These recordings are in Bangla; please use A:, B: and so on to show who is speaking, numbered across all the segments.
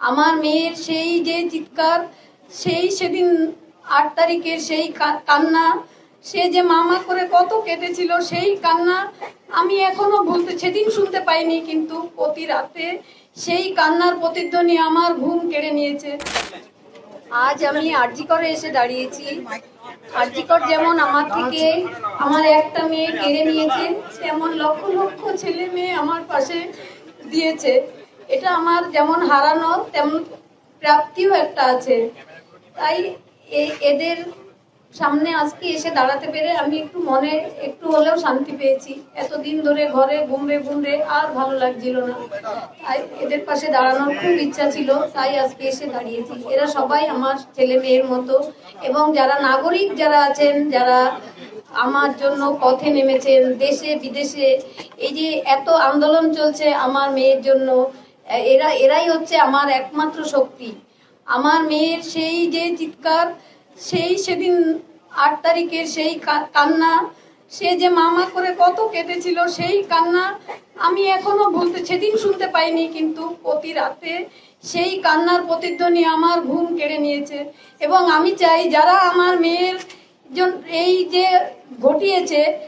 A: আমার মেয়ের সেই যে চিৎকার, সেই সেদিন আট তারিখের সেই কান্না, সে যে মামা করে কত কেটেছিল সেই কান্না আমি এখনও বলতে, সেদিন শুনতে পাইনি, কিন্তু প্রতি রাতে সেই কান্নার প্রতিধ্বনি আমার ঘুম কেড়ে নিয়েছে। আজ আমি আরজিকরে এসে দাঁড়িয়েছি। আরজিকর যেমন আমার থেকে আমার একটা মেয়ে কেড়ে নিয়েছে, তেমন লক্ষ লক্ষ ছেলে মেয়ে আমার পাশে দিয়েছে। এটা আমার যেমন হারানো, তেমন প্রাপ্তিও একটা আছে। তাই এদের সামনে আজকে এসে দাঁড়াতে পেরে আমি একটু মনে, একটু হলেও শান্তি পেয়েছি। এতদিন ধরে ঘরে গুমড়ে গুমড়ে আর ভালো লাগছিল না। তাই এদের পাশে দাঁড়ানোর খুব ইচ্ছা ছিল, তাই আজকে এসে দাঁড়িয়েছি। এরা সবাই আমার ছেলে মেয়ের মতো এবং যারা নাগরিক যারা আছেন, যারা আমার জন্য পথে নেমেছেন, দেশে, বিদেশে, এই যে এত আন্দোলন চলছে আমার মেয়ের জন্য এরা এরাই হচ্ছে আমার একমাত্র শক্তি। আমার মেয়ের সেই যে চিৎকার সেই সেদিন আট তারিখের সেই কান্না সে যে মামা করে কত কেটেছিল সেই কান্না আমি এখনও বলতে সেদিন শুনতে পাইনি কিন্তু প্রতি রাতে সেই কান্নার প্রতিধ্বনি আমার ঘুম কেড়ে নিয়েছে। এবং আমি চাই যারা আমার মেয়ের এই যে ঘটিয়েছে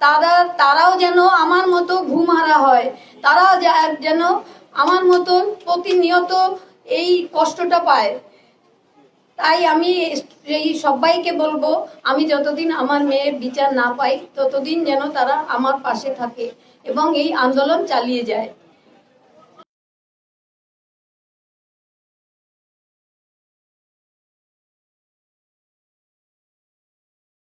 A: তারা তারাও যেন আমার মতো ঘুম হারা হয়। তারাও যা- যেন আমার মতন প্রতিনিয়ত এই কষ্টটা পায়। তাই আমি এই সবাইকে বলব, আমি যতদিন আমার মেয়ের বিচার না পাই, ততদিন যেন তারা আমার পাশে থাকে এবং এই আন্দোলন চালিয়ে যায়।